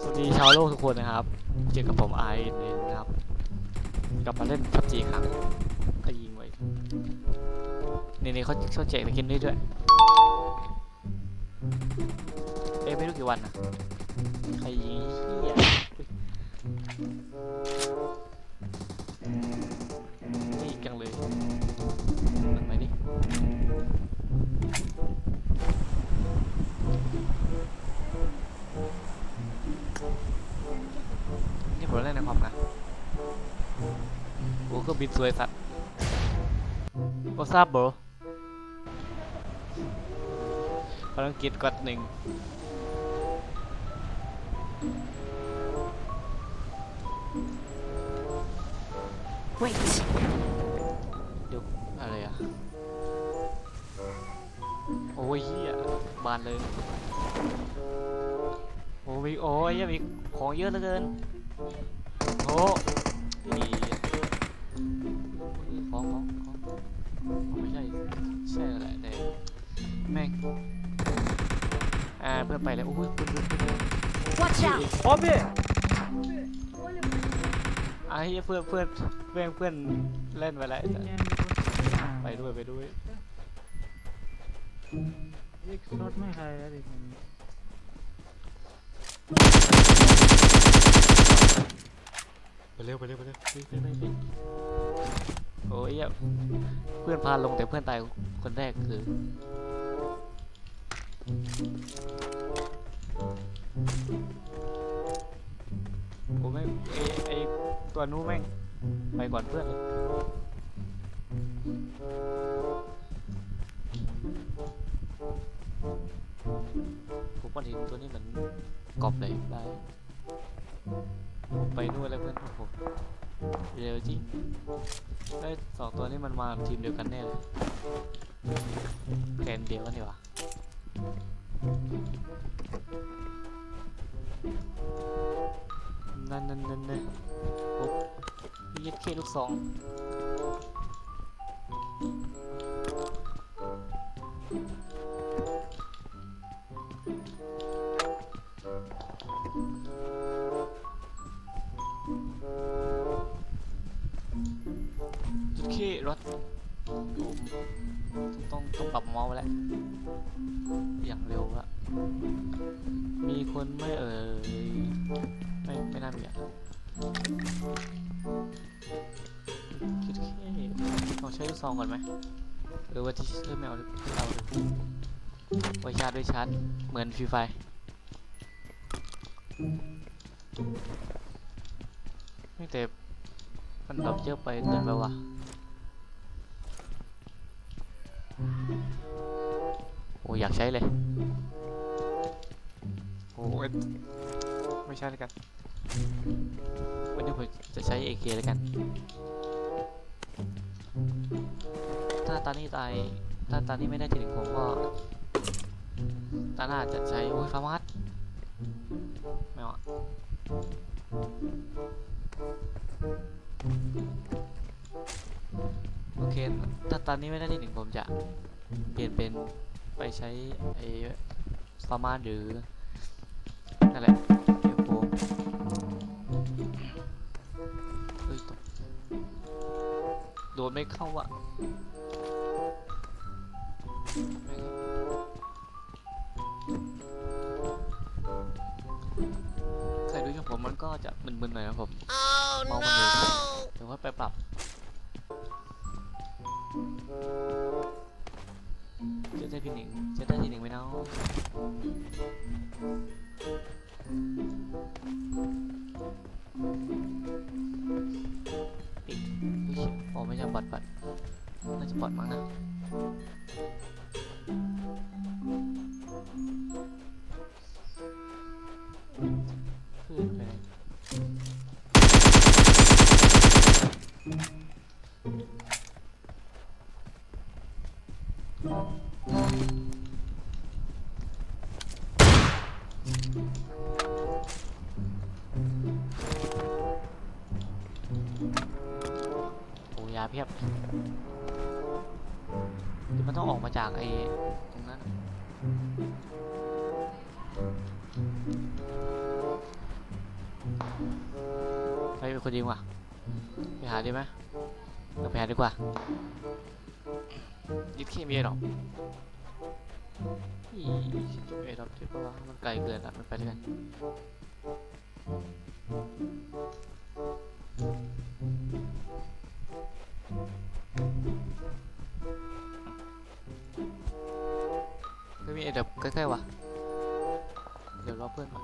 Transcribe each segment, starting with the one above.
สวัสดีชาวโลกทุกคนนะครับ เจอกับผมไอเนนะครับ กลับมาเล่นพับจีครั้งก็ยิงไว้นี่นี่เขาเขาแจกสกินด้วยด้วย เอ้ไม่รู้กี่วันนะ บินสวยสัตว์โอซาบโบรภารกิจกดหนึ่ง Wait. เดี๋ยวอะไรอะ โอ้ยเฮียบานเลย โอ้ยโอ้ยยังมีของเยอะเหลือเกิน โอ้ย เพื่อนไปเลยโอ้ยปืนปืนปืน Watch out! โอ้พี่ไอ้เหี้ยเพื่อนเพื่อนเพื่อนเพื่อนเล่นไปแล้วไปด้วยไปด้วยไม่รแวไปเร็วไปเร็วไปเร็วไปไปไปโอ้ยเพื่อนพาลงแต่เพื่อนตายคนแรกคือ โอ้แม่ไอไอตัวนู้นแม่งไปก่อนเพื่อนเลยผมว่าทีตัวนี้เหมือนกอบเลยได้ไปนู่นแล้วเพื่อนโอ้โหเร็วจริงไอ้สองตัวนี้มันมาทีมเดียวกันแน่เลยแขนเดียวกันดีวะ นั่นนั่นนั่นนั่นโอ้ยยัดเคลูกสองยัดเครถโอ้ต้องต้องต้องปรับเมาส์แล้ว อย่างเร็วละมีคนไม่เอ่ยไม่ไม่น่ามีอะคิดแค่เราใช้ลูกซองก่อนไหมหรือว่าที่เชื่อไม่เอาไม่เอาเลยไว้ชาร์จด้วยชาร์จเหมือนฟรีไฟไม่แต่มันดรอปเยอะไปเกินไปว่ะโอ้อยากใช้เลยโอ้ย ไม่ใช่เลยกัน วันนี้ผมจะใช้ AK แล้วกัน ถ้าตานี้ตาย ถ้าตานี้ไม่ได้ทีหนึ่งผมก็ตาหน้าจะใช้โอ้ยฟาร์มัสไม่เอาะโอเค ถ้าตอนนี้ไม่ได้ที่หนึ่งผมจะ เปลี่ยนเป็นไปใช้ไอ้ฟาร์มาหรือ นไม่เข้าอะแม่งใครดูช่องผมมันก็จะมึนๆหน่อยนะผมเมาส์มันเลยเดี๋ยวค่อยไปปรับเจอได้พี่หนิงเจอได้พี่หนิงไหมเนาะ มันต้องออกมาจากไอ้ตรงนั้น ไปเป็นคนยิงว่ะไปหาดีไหมเราไปหาดีกว่ายึดเคมีหรอกเอ็ดอปติกปลามันไกลเกินอะมันไปด้วยกัน ดอกใกล้ๆวะเดี๋ยวรอเพื่อนมา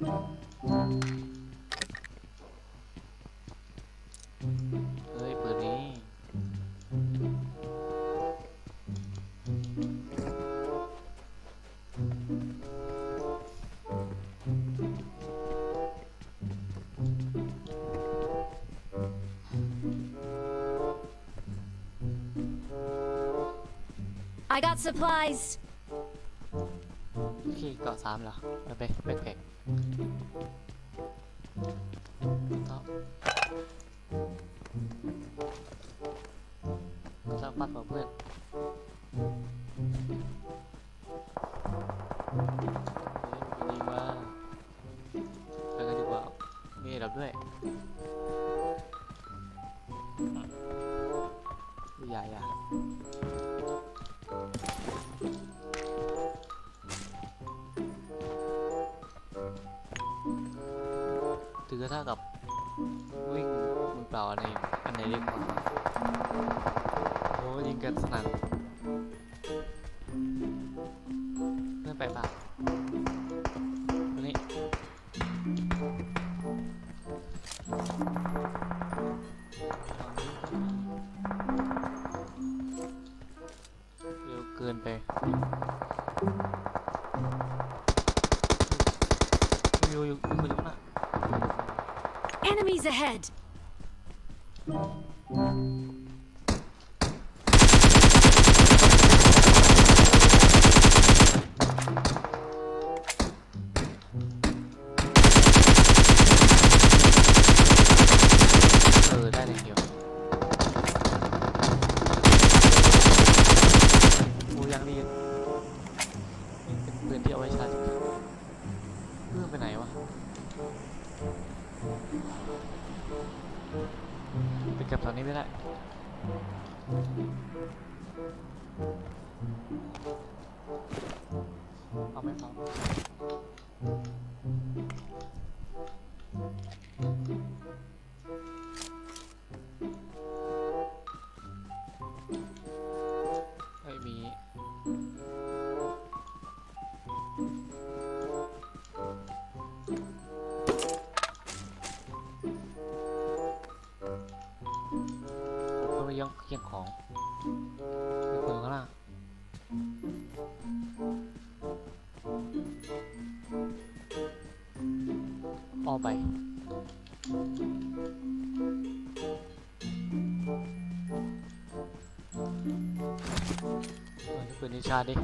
เฮ้ยปืนนี้ I got supplies. โอเคเกาะสามเหรอเอาไปแบกแบก ต่อสร้างปัดกับเพื่อนเฮ้ยมันดีว่าไปกันดีกว่า มีดับด้วย ถือเท่ากับวิ่งมือเปล่าอันไหนอันไหนดีกว่าโอ้ยิงกันสนั่น Enemies ahead. เออ ได้เลยเดียวโอ้ยังดีนี่เป็นปืนที่เอาไว้ชาร์จ นี้ไม่ได้ ผมก็ไปย่องเคียงของมีคนอยู่ข้างล่างอ้อไปเออนี่ปืนนิชาดิ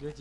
เย